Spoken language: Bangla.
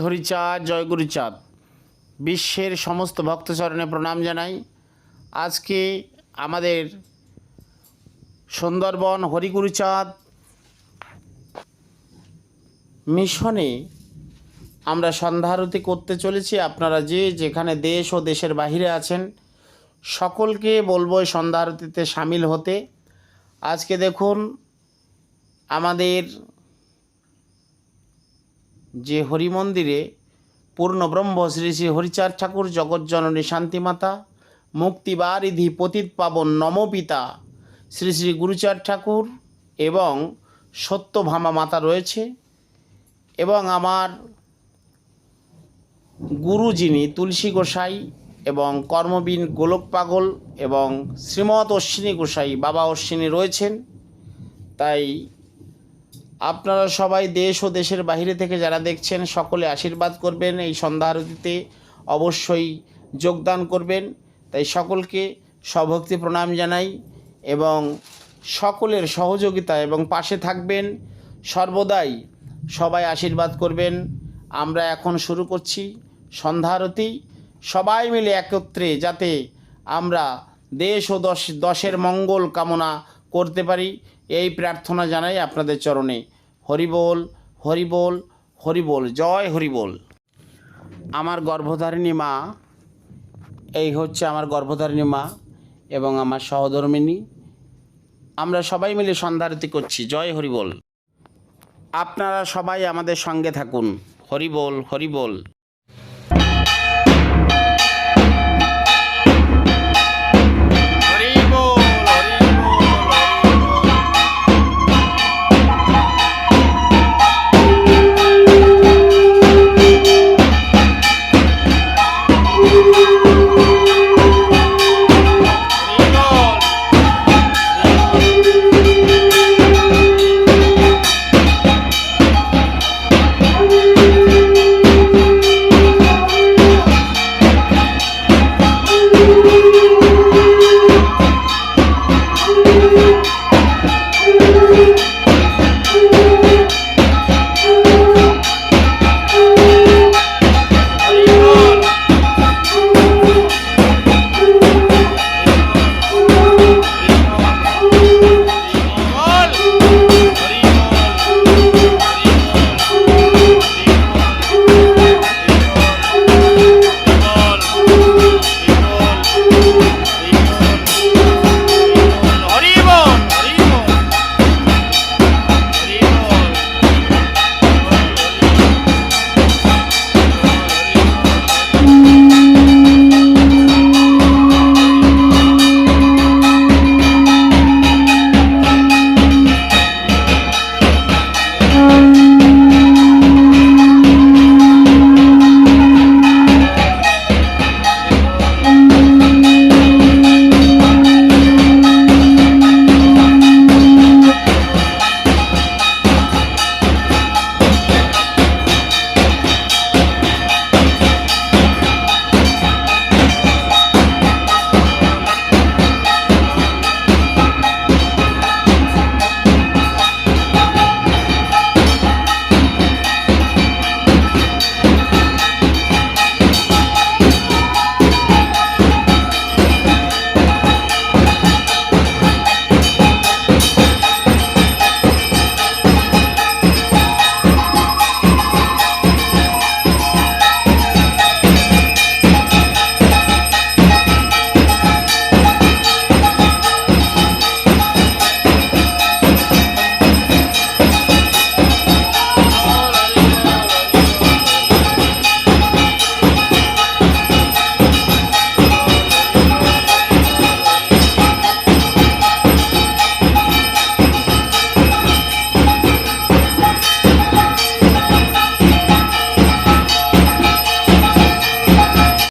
হরিচাঁদ জয় গুরুচাঁদ বিশ্বের সমস্ত ভক্তচরণে প্রণাম জানাই। আজকে আমাদের সুন্দরবন হরিগুরুচাঁদ মিশনে আমরা সন্ধ্যারতি করতে চলেছি। আপনারা যে যেখানে দেশ ও দেশের বাহিরে আছেন, সকলকে বলব সন্ধ্যারতিতে সামিল হতে। আজকে দেখুন, আমাদের যে হরি মন্দিরে পূর্ণব্রহ্ম শ্রী শ্রী হরিচার ঠাকুর জগজ্জননী শান্তিমাতা, মুক্তিবারিধি পতিত পাবন নমপিতা শ্রী শ্রী গুরুচার ঠাকুর এবং সত্যভামা মাতা রয়েছে এবং আমার গুরু যিনি তুলসী গোসাই এবং কর্মবীন গোলক পাগল এবং শ্রীমৎ অশ্বিনী গোসাই বাবা অশ্বিনী রয়েছেন। তাই আপনারা সবাই দেশ ও দেশের বাইরে থেকে যারা দেখছেন, সকলে আশীর্বাদ করবেন এই সন্ধ্যা আরতিতে। অবশ্যই যোগদান করবেন। তাই সকলকে সভক্তি প্রণাম জানাই এবং সকলের সহযোগিতা এবং পাশে থাকবেন। সর্বদাই সবাই আশীর্বাদ করবেন। আমরা এখন শুরু করছি সন্ধ্যা আরতি। সবাই মিলে একত্রে যাতে আমরা দেশ ও দশ, দশের মঙ্গল কামনা করতে পারি, এই প্রার্থনা জানাই আপনাদের চরণে। হরিবোল হরিবোল হরিবোল, জয় হরিবোল। আমার গর্ভধারিণী মা, এই হচ্ছে আমার গর্ভধারিণী মা এবং আমার সহধর্মিনী। আমরা সবাই মিলে সন্ধ্যারতি করছি, জয় হরিবোল। আপনারা সবাই আমাদের সঙ্গে থাকুন, হরিবোল হরিবোল।